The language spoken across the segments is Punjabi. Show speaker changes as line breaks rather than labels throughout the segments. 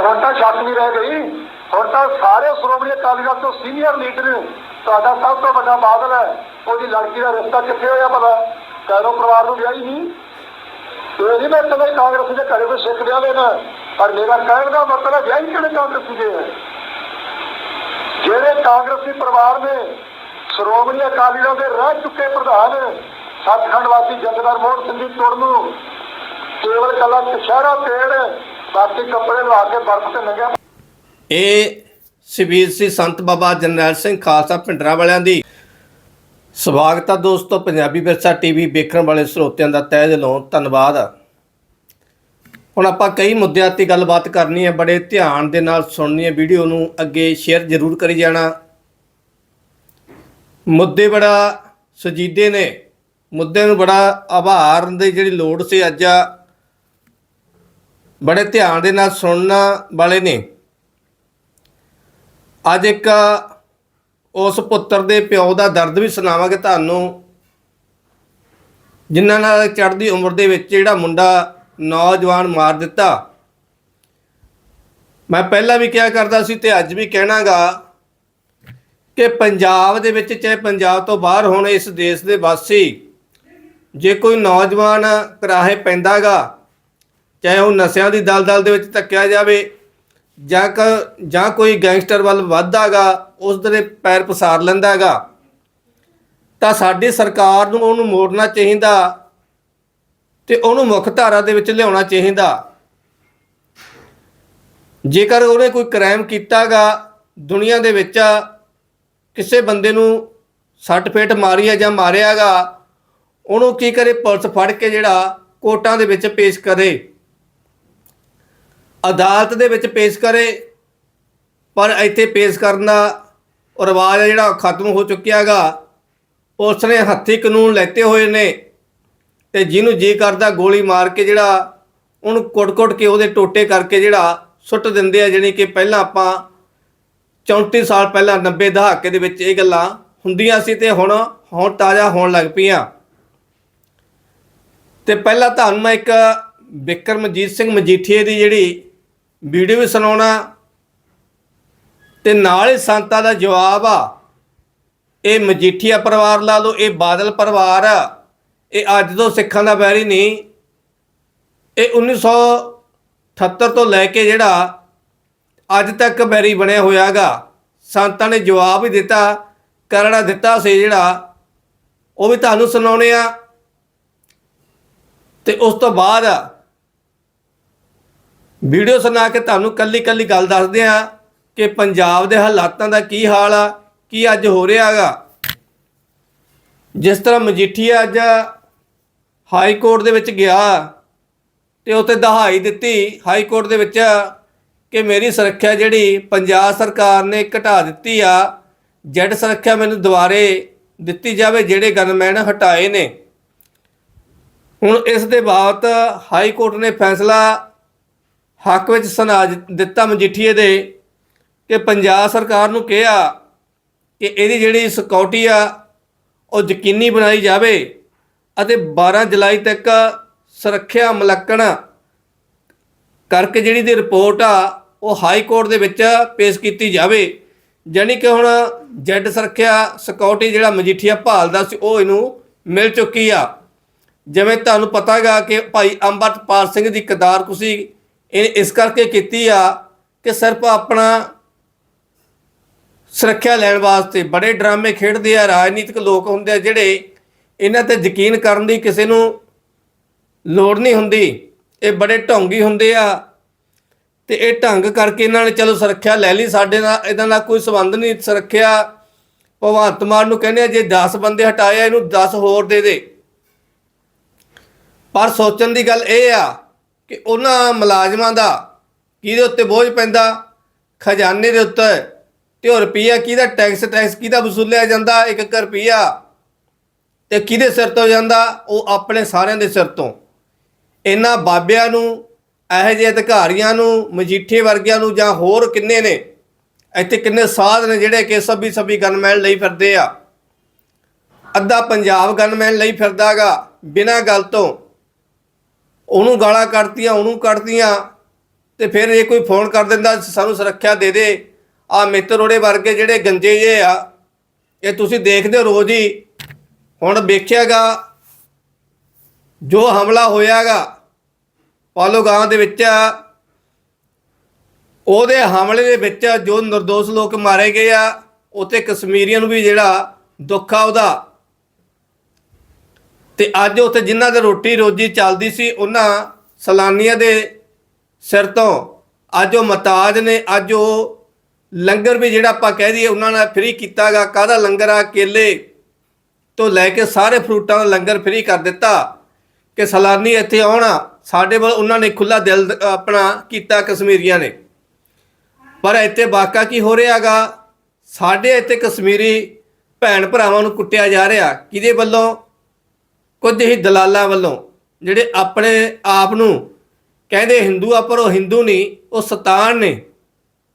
ਹੁਣ ਤਾਂ ਸ਼ੱਕ ਨਹੀਂ ਰਹਿ ਗਈ। ਹੁਣ ਤਾਂ ਸਾਰੇ ਸ਼੍ਰੋਮਣੀ ਅਕਾਲੀ ਦਲ ਤੋਂ ਸੀਨੀਅਰ ਲੀਡਰ ਤੁਹਾਡਾ ਸਭ ਤੋਂ ਵੱਡਾ ਬਾਦਲ ਹੈ। ਉਹਦੀ ਲੜਕੀ ਦਾ ਰਿਸ਼ਤਾ ਕਿੱਥੇ ਹੋਇਆ ਪਤਾ ਕੈਰੋ ਪਰਿਵਾਰ ਨੂੰ ਵਿਆਹੀ ਨਹੀਂ? ਇਹ ਨਹੀਂ ਮੈਂ ਕਹਿੰਦਾ ਕਾਂਗਰਸ ਦੇ ਘਰੇ ਕੋਈ ਸਿੱਖ ਵਿਆਹ ਲੈਣਾ ਪਰ ਮੇਰਾ ਕਹਿਣ ਦਾ ਮਤਲਬ ਵਿਆਹੀ ਕਿਹੜੇ ਕਾਂਗਰਸੀ ਦੇ ਹੈ? ਜਿਹੜੇ ਕਾਂਗਰਸੀ ਪਰਿਵਾਰ ਨੇ, ਸ਼੍ਰੋਮਣੀ ਅਕਾਲੀ ਦਲ ਦੇ ਰਹਿ ਚੁੱਕੇ ਪ੍ਰਧਾਨ, ਸੱਚਖੰਡ ਵਾਸੀ ਜਥੇਦਾਰ ਮੋਹਨ ਸਿੰਘ ਦੀ ਤੁਰ ਨੂੰ, ਕੇਵਲ ਕੱਲਾ ਕਸ਼ਹਿਰਾ ਪੇੜ ਬਾਕੀ ਕੱਪੜੇ ਲਵਾ ਕੇ ਬਰਫ਼ ਤੇ ਨੰਗਿਆ
ਇਹ ਸ਼ਬੀਰ ਸੀ ਸੰਤ ਬਾਬਾ ਜਰਨੈਲ ਸਿੰਘ ਖਾਲਸਾ ਭਿੰਡਰਾਂ ਵਾਲਿਆਂ ਦੀ। ਸਵਾਗਤ ਆ ਦੋਸਤੋ, ਪੰਜਾਬੀ ਵਿਰਸਾ ਟੀਵੀ ਵੇਖਣ ਵਾਲੇ ਸਰੋਤਿਆਂ ਦਾ ਤਹਿ ਦਿਲੋਂ ਧੰਨਵਾਦ। ਹੁਣ ਆਪਾਂ ਕਈ ਮੁੱਦਿਆਂ ਤੇ ਗੱਲਬਾਤ ਕਰਨੀ ਹੈ, ਬੜੇ ਧਿਆਨ ਦੇ ਨਾਲ ਸੁਣਨੀ ਹੈ। ਵੀਡੀਓ ਨੂੰ ਅੱਗੇ ਸ਼ੇਅਰ ਜ਼ਰੂਰ ਕਰੀ ਜਾਣਾ। ਮੁੱਦੇ ਬੜਾ ਸਜੀਦੇ ਨੇ। ਮੁੱਦੇ ਨੂੰ ਬੜਾ ਆਭਾਰ ਦੀ ਜਿਹੜੀ ਲੋੜ ਸੀ, ਅੱਜ ਬੜੇ ਧਿਆਨ ਦੇ ਨਾਲ ਸੁਣਨ ਵਾਲੇ ਨੇ। ਅੱਜ ਇੱਕ ਉਸ ਪੁੱਤਰ ਦੇ ਪਿਓ ਦਾ ਦਰਦ ਵੀ ਸੁਣਾਵਾਂਗੇ ਤੁਹਾਨੂੰ। ਜਿਨ੍ਹਾਂ ਨਾਲ ਚੜ੍ਹਦੀ ਉਮਰ ਦੇ ਵਿੱਚ ਜਿਹੜਾ ਮੁੰਡਾ ਨੌਜਵਾਨ ਮਾਰ ਦਿੱਤਾ। ਮੈਂ ਪਹਿਲਾਂ ਵੀ ਕਿਹਾ ਕਰਦਾ ਸੀ ਤੇ ਅੱਜ ਵੀ ਕਹਿਣਾਗਾ ਕਿ ਪੰਜਾਬ ਦੇ ਵਿੱਚ ਚਾਹੇ ਪੰਜਾਬ ਤੋਂ ਬਾਹਰ ਹੋਣ ਇਸ ਦੇਸ਼ ਦੇ ਵਾਸੀ, ਜੇ ਕੋਈ ਨੌਜਵਾਨ ਕਰਾਹੇ ਪੈਂਦਾਗਾ ਚਾਹੇ ਉਹ ਨਸ਼ਿਆਂ ਦੀ ਦਲਦਲ ਦੇ ਵਿੱਚ ਧੱਕਿਆ ਜਾਵੇ ਜਾਂ ਕ, ਜਾਂ ਕੋਈ ਗੈਂਗਸਟਰ ਵੱਲ ਵਧਦਾਗਾ ਉਸ ਦੇ ਪੈਰ ਪਸਾਰ ਲੈਂਦਾਗਾ ਤਾਂ ਸਾਡੀ ਸਰਕਾਰ ਨੂੰ ਉਹਨੂੰ ਮੋੜਨਾ ਚਾਹੀਦਾ ਤੇ ਉਹਨੂੰ ਮੁੱਖ ਧਾਰਾ ਦੇ ਵਿੱਚ ਲਿਆਉਣਾ ਚਾਹੀਦਾ। ਜੇਕਰ ਉਹਨੇ ਕੋਈ ਕ੍ਰਾਈਮ ਕੀਤਾਗਾ ਦੁਨੀਆ ਦੇ ਵਿੱਚ, ਕਿਸੇ ਬੰਦੇ ਨੂੰ ਸੱਟ ਫੇਟ ਮਾਰੀ ਹੈ ਜਾਂ ਮਾਰਿਆਗਾ ਉਹਨੂੰ ਕੀ ਕਰੇ ਪੁਲਿਸ ਫੜ ਕੇ ਜਿਹੜਾ ਕੋਰਟਾਂ ਦੇ ਵਿੱਚ ਪੇਸ਼ ਕਰੇ। ਅਦਾਲਤ ਦੇ ਵਿੱਚ ਪੇਸ਼ ਕਰੇ, ਪਰ ਇੱਥੇ ਪੇਸ਼ ਕਰਨ ਦਾ ਰਿਵਾਜ ਹੈ ਜਿਹੜਾ ਉਹ ਖਤਮ ਹੋ ਚੁੱਕਿਆਗਾ ਉਸ ਨੇ ਹੱਥੀ ਕਾਨੂੰਨ ਲੈਤੇ ਹੋਏ ਨੇ ਤੇ ਜਿਹਨੂੰ ਜੀ ਕਰਦਾ ਗੋਲੀ ਮਾਰ ਕੇ ਜਿਹੜਾ ਉਹਨੂੰ ਕੁੱਟ-ਕੁੱਟ ਕੇ ਉਹਦੇ ਟੋਟੇ ਕਰਕੇ ਜਿਹੜਾ ਸੁੱਟ ਦਿੰਦੇ ਆ ਜਿਹੜੀ ਕਿ ਪਹਿਲਾਂ ਆਪਾਂ 34 ਸਾਲ ਪਹਿਲਾਂ 90 ਦਹਾਕੇ ਦੇ ਵਿੱਚ ਇਹ ਗੱਲਾਂ ਹੁੰਦੀਆਂ ਸੀ ਤੇ ਹੁਣ ਹੁਣ ਤਾਜ਼ਾ ਹੋਣ ਲੱਗ ਪਈਆਂ। ਤੇ ਪਹਿਲਾਂ ਤੁਹਾਨੂੰ ਮੈਂ ਇੱਕ ਬਿਕਰਮਜੀਤ ਸਿੰਘ ਮਜੀਠੀਏ ਦੀ ਜਿਹੜੀ ਵੀਡੀਓ ਵੀ ਸੁਣਾਉਣਾ। ਤੇ ਨਾਲ ਹੀ ਸੰਤਾਂ ਦਾ ਜਵਾਬ ਆ। ਇਹ ਮਜੀਠੀਆ ਪਰਿਵਾਰ ਲਾ ਲਓ, ਇਹ ਬਾਦਲ ਪਰਿਵਾਰ ਆ। ਇਹ ਅੱਜ ਤੋਂ ਸਿੱਖਾਂ ਦਾ ਵੈਰੀ ਨਹੀਂ। ਇਹ 1978 ਤੋਂ ਲੈ ਕੇ ਜਿਹੜਾ ਅੱਜ ਤੱਕ ਵੈਰੀ ਬਣਿਆ ਹੋਇਆਗਾ। ਸੰਤਾਂ ਨੇ ਜਵਾਬ ਹੀ ਦਿੱਤਾ, ਕਰੜਾ ਦਿੱਤਾ ਸੀ ਜਿਹੜਾ। ਉਹ ਵੀ ਤੁਹਾਨੂੰ ਸੁਣਾਉਣੇ ਆ। ਤੇ ਉਸ ਤੋਂ ਬਾਅਦ ਵੀਡੀਓ ਸੁਣਾ ਕੇ ਤੁਹਾਨੂੰ ਕੱਲੀ ਕੱਲੀ ਗੱਲ ਦੱਸਦੇ ਆ ਕਿ ਪੰਜਾਬ ਦੇ ਹਾਲਾਤਾਂ ਦਾ ਕੀ ਹਾਲ ਆ, ਕੀ ਅੱਜ ਹੋ ਰਿਹਾ ਰਿਹਾਗਾ ਜਿਸ ਤਰ੍ਹਾਂ ਮਜੀਠੀਆ ਅੱਜ ਹਾਈ ਕੋਰਟ ਦੇ ਵਿੱਚ ਗਿਆ ਤੇ ਉੱਥੇ ਦਹਾਈ ਦਿੱਤੀ ਹਾਈ ਕੋਰਟ ਦੇ ਵਿੱਚ ਕਿ ਮੇਰੀ ਸੁਰੱਖਿਆ ਜਿਹੜੀ ਪੰਜਾਬ ਸਰਕਾਰ ਨੇ ਘਟਾ ਦਿੱਤੀ ਆ, ਜੈਡ ਸੁਰੱਖਿਆ ਮੈਨੂੰ ਦੁਬਾਰੇ ਦਿੱਤੀ ਜਾਵੇ, ਜਿਹੜੇ ਗਨਮੈਨ ਹਟਾਏ ਨੇ। ਹੁਣ ਇਸ ਦੇ ਬਾਅਦ ਹਾਈ ਕੋਰਟ ਨੇ ਫੈਸਲਾ ਹੱਕ ਵਿੱਚ ਸੁਣਾ ਦਿੱਤਾ ਮਜੀਠੀਏ ਦੇ ਕਿ ਪੰਜਾਬ ਸਰਕਾਰ ਨੂੰ ਕਿਹਾ ਕਿ ਇਹਦੀ ਜਿਹੜੀ ਸਿਕਿਉਰਿਟੀ ਆ, ਉਹ ਯਕੀਨੀ ਬਣਾਈ ਜਾਵੇ ਅਤੇ 12 ਜੁਲਾਈ ਤੱਕ ਸੁਰੱਖਿਆ ਮੁਲੱਕਣ ਕਰਕੇ ਜਿਹੜੀ ਦੀ ਰਿਪੋਰਟ ਆ, ਉਹ ਹਾਈ ਕੋਰਟ ਦੇ ਵਿੱਚ ਪੇਸ਼ ਕੀਤੀ ਜਾਵੇ। ਜਾਣੀ ਕਿ ਹੁਣ ਜੈਡ ਸੁਰੱਖਿਆ ਸਿਕਿਉਰਿਟੀ ਜਿਹੜਾ ਮਜੀਠੀਆ ਭਾਲਦਾ ਸੀ, ਉਹ ਇਹਨੂੰ ਮਿਲ ਚੁੱਕੀ ਆ। ਜਿਵੇਂ ਤੁਹਾਨੂੰ ਪਤਾਗਾ ਕਿ ਭਾਈ ਅੰਮ੍ਰਿਤਪਾਲ ਸਿੰਘ ਦੀ ਕਦਾਰ ਕੁਸੀ ਇਹ ਇਸ ਕਰਕੇ ਕੀਤੀ ਆ ਕਿ ਸਿਰਫ ਆਪਣਾ ਸੁਰੱਖਿਆ ਲੈਣ ਵਾਸਤੇ ਬੜੇ ਡਰਾਮੇ ਖੇਡਦੇ ਆ, ਰਾਜਨੀਤਿਕ ਲੋਕ ਹੁੰਦੇ ਆ ਜਿਹੜੇ ਇਹਨਾਂ ਤੇ ਯਕੀਨ ਕਰਨ ਦੀ ਕਿਸੇ ਨੂੰ ਲੋੜ ਨਹੀਂ ਹੁੰਦੀ। ਇਹ ਬੜੇ ਢੋਂਗੀ ਹੁੰਦੇ ਆ ਤੇ ਇਹ ਢੰਗ ਕਰਕੇ ਇਹਨਾਂ ਨੇ ਚਲੋ ਸੁਰੱਖਿਆ ਲੈ ਲਈ। ਸਾਡੇ ਨਾਲ ਇਹਦਾ ਨਾਲ ਕੋਈ ਸੰਬੰਧ ਨਹੀਂ। ਸੁਰੱਖਿਆ ਭਗਵੰਤ ਮਾਨ ਨੂੰ ਕਹਿੰਦੇ ਆ, ਜੇ 10 ਬੰਦੇ ਹਟਾਏ ਇਹਨੂੰ 10 ਹੋਰ ਦੇ ਦੇ। ਪਰ ਸੋਚਣ ਦੀ ਗੱਲ ਇਹ ਆ ਕਿ ਉਹਨਾਂ ਮੁਲਾਜ਼ਮਾਂ ਦਾ ਕਿਹਦੇ ਉੱਤੇ ਬੋਝ ਪੈਂਦਾ? ਖਜ਼ਾਨੇ ਦੇ ਉੱਤੇ। ਤੇ ਉਹ ਰੁਪਈਆ ਕਿਹਦਾ ਟੈਕਸ ਟੈਕਸ ਕਿਹਦਾ ਵਸੂਲਿਆ ਜਾਂਦਾ? 1 ਰੁਪਈਆ। ਤੇ ਕਿਹਦੇ ਸਿਰ ਤੋਂ ਜਾਂਦਾ? ਉਹ ਆਪਣੇ ਸਾਰਿਆਂ ਦੇ ਸਿਰ ਤੋਂ। ਇਹਨਾਂ ਬਾਬਿਆਂ ਨੂੰ, ਇਹੋ ਜਿਹੇ ਅਧਿਕਾਰੀਆਂ ਨੂੰ, ਮਜੀਠੇ ਵਰਗਿਆਂ ਨੂੰ ਜਾਂ ਹੋਰ ਕਿੰਨੇ ਨੇ, ਇੱਥੇ ਕਿੰਨੇ ਸਾਧ ਨੇ ਜਿਹੜੇ ਕਿ ਸਭੀ ਸਭੀ ਗਨਮੈਨ ਲਈ ਫਿਰਦੇ ਆ। ਅੱਧਾ ਪੰਜਾਬ ਗਨਮੈਨ ਲਈ ਫਿਰਦਾਗਾ, ਬਿਨਾਂ ਗੱਲ ਤੋਂ। ਉਹਨੂੰ ਗਾਲਾਂ ਕੱਢਤੀਆਂ, ਉਹਨੂੰ ਕੱਢਤੀਆਂ ਤੇ ਫਿਰ ਇਹ ਕੋਈ ਫੋਨ ਕਰ ਦਿੰਦਾ, ਸਾਨੂੰ ਸੁਰੱਖਿਆ ਦੇ ਦੇ। ਆ ਮਿੱਤਰੋੜੇ ਵਰਗੇ ਜਿਹੜੇ ਗੰਜੇ ਜੇ ਆ, ਇਹ ਤੁਸੀਂ ਦੇਖਦੇ ਹੋ ਰੋਜ਼ ਹੀ। ਹੁਣ ਵੇਖਿਆਗਾ, ਜੋ ਹਮਲਾ ਹੋਇਆਗਾ ਪਾਲੋਗਾਂ ਦੇ ਵਿੱਚ ਉਹਦੇ ਹਮਲੇ ਦੇ ਵਿੱਚ ਜੋ નિર્ਦੋਸ਼ ਲੋਕ ਮਾਰੇ ਗਏ ਆ, ਉੱਥੇ ਕਸ਼ਮੀਰੀਆਂ ਨੂੰ ਵੀ ਜਿਹੜਾ ਦੁੱਖ ਆ ਉਹਦਾ। ਤੇ ਅੱਜ ਉੱਥੇ ਜਿਨ੍ਹਾਂ ਦੇ ਰੋਟੀ ਰੋਜੀ ਚੱਲਦੀ ਸੀ, ਉਹਨਾਂ ਸਲਾਨੀਆਂ ਦੇ ਸਿਰ ਤੋਂ ਅੱਜ ਉਹ ਮਤਾਜ ਨੇ, ਅੱਜ ਉਹ ਲੰਗਰ ਵੀ ਜਿਹੜਾ ਆਪਾਂ ਕਹਿ ਦਈਏ ਉਹਨਾਂ ਨੇ ਫ੍ਰੀ ਕੀਤਾਗਾ। ਕਾਹਦਾ ਲੰਗਰ ਆ? ਕੇਲੇ ਤੋਂ ਲੈ ਕੇ ਸਾਰੇ ਫਰੂਟਾਂ ਦਾ ਲੰਗਰ ਫ੍ਰੀ ਕਰ ਦਿੱਤਾ ਕਿ ਸਲਾਨੀ ਇੱਥੇ ਆਉਣ। ਸਾਡੇ ਵੱਲ ਉਹਨਾਂ ਨੇ ਖੁੱਲਾ ਦਿਲ ਆਪਣਾ ਕੀਤਾ, ਕਸ਼ਮੀਰੀਆਂ ਨੇ। ਪਰ ਇੱਥੇ ਵਾਕਾ ਕੀ ਹੋ ਰਿਹਾਗਾ? ਸਾਡੇ ਇੱਥੇ ਕਸ਼ਮੀਰੀ ਭੈਣ ਭਰਾਵਾਂ ਨੂੰ ਕੁੱਟਿਆ ਜਾ ਰਿਹਾ। ਕਿਹਦੇ ਵੱਲੋਂ? ਕੁਝ ਹੀ ਦਲਾਲਾਂ ਵੱਲੋਂ ਜਿਹੜੇ ਆਪਣੇ ਆਪ ਨੂੰ ਕਹਿੰਦੇ ਹਿੰਦੂ ਆ, ਪਰ ਉਹ ਹਿੰਦੂ ਨਹੀਂ, ਉਹ ਸਤਾਨ ਨੇ।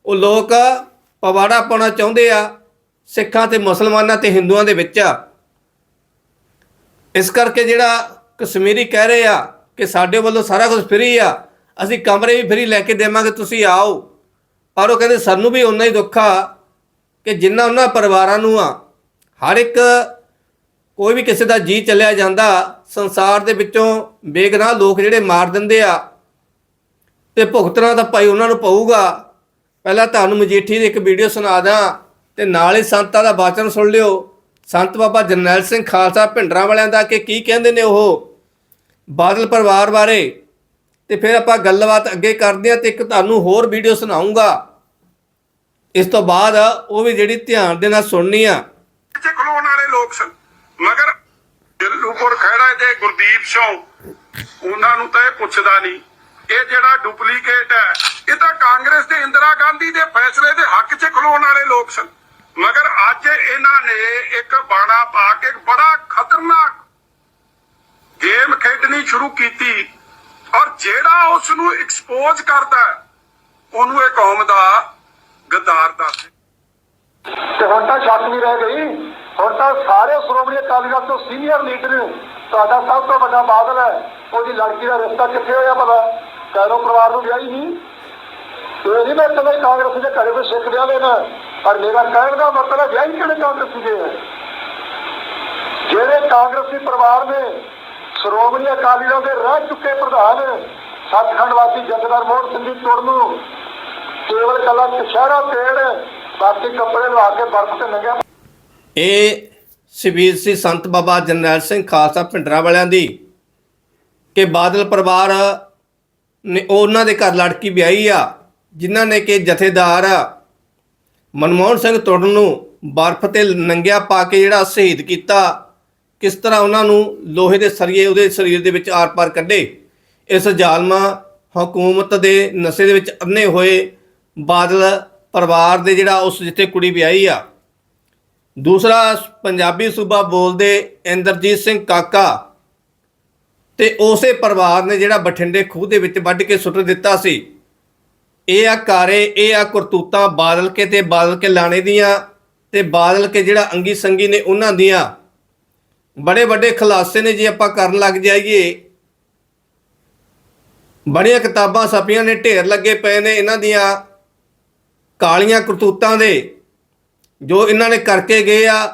ਉਹ ਲੋਕ ਪਵਾੜਾ ਪਾਉਣਾ ਚਾਹੁੰਦੇ ਆ, ਸਿੱਖਾਂ ਤੇ ਮੁਸਲਮਾਨਾਂ ਤੇ ਹਿੰਦੂਆਂ ਦੇ ਵਿੱਚ ਆ। ਇਸ ਕਰਕੇ ਜਿਹੜਾ ਕਸ਼ਮੀਰੀ ਕਹਿ ਰਹੇ ਆ ਕਿ ਸਾਡੇ ਵੱਲੋਂ ਸਾਰਾ ਕੁਝ ਫ੍ਰੀ ਆ, ਅਸੀਂ ਕਮਰੇ ਵੀ ਫ੍ਰੀ ਲੈ ਕੇ ਦੇਵਾਂਗੇ, ਤੁਸੀਂ ਆਓ। ਪਰ ਉਹ ਕਹਿੰਦੇ ਸਾਨੂੰ ਵੀ ਉਨਾ ਹੀ ਦੁੱਖ ਆ ਕਿ ਜਿੰਨਾ ਉਹਨਾਂ ਪਰਿਵਾਰਾਂ ਨੂੰ ਆ, ਹਰ ਇੱਕ ਕੋਈ ਵੀ ਕਿਸੇ ਦਾ ਜੀ ਚੱਲਿਆ ਜਾਂਦਾ, ਸੰਸਾਰ ਦੇ ਵਿੱਚੋਂ ਬੇਗਨਾਹ ਲੋਕ ਜਿਹੜੇ ਮਾਰ ਦਿੰਦੇ ਆ, ਤੇ ਭੁਗਤਣਾ ਤਾਂ ਭਾਈ ਉਹਨਾਂ ਨੂੰ ਪਊਗਾ। ਪਹਿਲਾਂ ਤੁਹਾਨੂੰ ਮਜੀਠੀ ਦੀ ਇੱਕ ਵੀਡੀਓ ਸੁਣਾ ਦਾਂ, ਤੇ ਨਾਲ ਹੀ ਸੰਤਾਂ ਦਾ ਬਾਚਨ ਸੁਣ ਲਿਓ। ਸੰਤ ਬਾਬਾ ਜਰਨੈਲ ਸਿੰਘ ਖਾਲਸਾ ਭਿੰਡਰਾਂ ਵਾਲਿਆਂ ਦਾ ਕਿ ਕੀ ਕਹਿੰਦੇ ਨੇ ਉਹ? ਬਾਦਲ ਪਰਿਵਾਰ ਬਾਰੇ। ਤੇ ਫਿਰ ਆਪਾਂ ਗੱਲਬਾਤ ਅੱਗੇ ਕਰਦੇ ਹਾਂ ਤੇ ਇੱਕ ਤੁਹਾਨੂੰ ਹੋਰ ਵੀਡੀਓ ਸੁਣਾਉਂਗਾ। ਇਸ ਤੋਂ ਬਾਅਦ ਉਹ ਵੀ ਜਿਹੜੀ ਧਿਆਨ ਦੇ ਨਾਲ ਸੁਣਨੀ ਆ।
ਖਲੋਣ ਵਾਲੇ ਲੋਕ ਸਨ ਮਗਰ ਦਿੱਲੂਪੁਰ ਖੜਾ ਤੇ ਗੁਰਦੀਪ ਸਿੰਘ। ਉਹਨਾਂ ਨੂੰ ਤਾਂ ਇਹ ਪੁੱਛਦਾ ਨਹੀਂ। ਇਹ ਜਿਹੜਾ ਡੁਪਲੀਕੇਟ ਹੈ, ਇਹ ਤਾਂ ਕਾਂਗਰਸ ਤੇ ਇੰਦਰਾ ਗਾਂਧੀ ਦੇ ਫੈਸਲੇ ਦੇ ਹੱਕ 'ਚ ਖਲੋਣ ਵਾਲੇ ਲੋਕ ਸਨ। ਮਗਰ ਅੱਜ ਇਹਨਾਂ ਨੇ ਇੱਕ ਬਾਣਾ ਪਾ ਕੇ ਬੜਾ ਖਤਰਨਾਕ ਗੇਮ ਖੇਡਣੀ ਸ਼ੁਰੂ ਕੀਤੀ। ਔਰ ਜਿਹੜਾ ਉਸ ਨੂੰ ਐਕਸਪੋਜ਼ ਕਰਦਾ, ਉਹਨੂੰ ਇਹ ਕੌਮ ਦਾ ਗਦਾਰ ਦੱਸਦੇ
ਤੇ ਹੁਣ ਤਾਂ ਸ਼ੱਕ ਨਹੀਂ ਰਹਿ ਗਈ। ਹੁਣ ਤਾਂ ਸਾਰੇ ਸ਼੍ਰੋਮਣੀ ਅਕਾਲੀ ਦਲ ਤੋਂ ਸੀਨੀਅਰ ਲੀਡਰ ਤੁਹਾਡਾ ਸਭ ਤੋਂ ਵੱਡਾ ਬਾਦਲ ਹੈ। ਉਹਦੀ ਲੜਕੀ ਦਾ ਰਿਸ਼ਤਾ ਕਿੱਥੇ ਹੋਇਆ ਪਤਾ ਕੈਰੋ ਪਰਿਵਾਰ ਨੂੰ ਵਿਆਹੀ ਨਹੀਂ? ਇਹ ਨਹੀਂ ਮੈਂ ਕਹਿੰਦਾ ਕਾਂਗਰਸ ਦੇ ਘਰੇ ਕੋਈ ਸਿੱਖ ਵਿਆਹ ਲੈਣਾ ਪਰ ਮੇਰਾ ਕਹਿਣ ਦਾ ਮਤਲਬ ਵਿਆਹੀ ਕਿਹੜੇ ਕਾਂਗਰਸੀ ਦੇ ਹੈ? ਜਿਹੜੇ ਕਾਂਗਰਸੀ ਪਰਿਵਾਰ ਨੇ ਸ਼੍ਰੋਮਣੀ ਅਕਾਲੀ ਦਲ ਦੇ ਰਹਿ ਚੁੱਕੇ ਪ੍ਰਧਾਨ ਸੱਚਖੰਡ ਵਾਸੀ ਜਥੇਦਾਰ ਮੋਹਨ ਸਿੰਘ ਦੀ ਤੁਰ ਨੂੰ ਕੇਵਲ ਕੱਲਾ ਕਸ਼ਹਿਰਾ ਪੇੜ, ਬਾਕੀ ਕੱਪੜੇ ਲਵਾ ਕੇ ਬਰਫ਼ ਤੇ ਨੰਗਿਆ
ਇਹ ਸ਼ਬੀਰ ਸੀ ਸੰਤ ਬਾਬਾ ਜਰਨੈਲ ਸਿੰਘ ਖਾਲਸਾ ਭਿੰਡਰਾਂ ਵਾਲਿਆਂ ਦੀ ਕਿ ਬਾਦਲ ਪਰਿਵਾਰ ਨੇ ਉਹਨਾਂ ਦੇ ਘਰ ਲੜਕੀ ਵਿਆਹੀ ਆ, ਜਿਨ੍ਹਾਂ ਨੇ ਕਿ ਜਥੇਦਾਰ ਮਨਮੋਹਨ ਸਿੰਘ ਤੁਰਨ ਨੂੰ ਬਰਫ਼ ਤੇ ਨੰਗਿਆ ਪਾ ਕੇ ਜਿਹੜਾ ਸ਼ਹੀਦ ਕੀਤਾ, ਕਿਸ ਤਰ੍ਹਾਂ ਉਹਨਾਂ ਨੂੰ ਲੋਹੇ ਦੇ ਸਰੀਏ ਉਹਦੇ ਸਰੀਰ ਦੇ ਵਿੱਚ ਆਰ-ਪਾਰ ਕੱਢੇ, ਇਸ ਜ਼ਾਲਮਾ ਹਕੂਮਤ ਦੇ ਨਸ਼ੇ ਦੇ ਵਿੱਚ ਅੰਨੇ ਹੋਏ ਬਾਦਲ ਪਰਿਵਾਰ ਦੇ ਜਿਹੜਾ ਉਸ ਜਿੱਥੇ ਕੁੜੀ ਵਿਆਹੀ ਆ ਦੂਸਰਾ, ਪੰਜਾਬੀ ਸੂਬਾ ਬੋਲਦੇ ਇੰਦਰਜੀਤ ਸਿੰਘ ਕਾਕਾ। ਤੇ ਉਸੇ ਪਰਿਵਾਰ ਨੇ ਜਿਹੜਾ ਬਠਿੰਡੇ ਖੂਹ ਦੇ ਵਿੱਚ ਵੱਢ ਕੇ ਸੁੱਟ ਦਿੱਤਾ ਸੀ। ਇਹ ਆ ਕਾਰੇ, ਇਹ ਆ ਕਰਤੂਤਾਂ ਬਾਦਲ ਕੇ ਤੇ ਬਾਦਲ ਕੇ ਲਾਣੇ ਦੀਆਂ ਤੇ ਬਾਦਲ ਕੇ ਜਿਹੜਾ ਅੰਗੀ ਸੰਗੀ ਨੇ ਉਹਨਾਂ ਦੀਆਂ। ਬੜੇ ਵੱਡੇ ਖੁਲਾਸੇ ਨੇ ਜੇ ਆਪਾਂ ਕਰਨ ਲੱਗ ਜਾਈਏ। ਬੜੀਆਂ ਕਿਤਾਬਾਂ ਛਪੀਆਂ ਨੇ, ਢੇਰ ਲੱਗੇ ਪਏ ਨੇ ਇਹਨਾਂ ਦੀਆਂ ਕਾਲੀਆਂ ਕਰਤੂਤਾਂ ਦੇ। ਜੋ ਇਹਨਾਂ ਨੇ ਕਰਕੇ ਗਏ ਆ,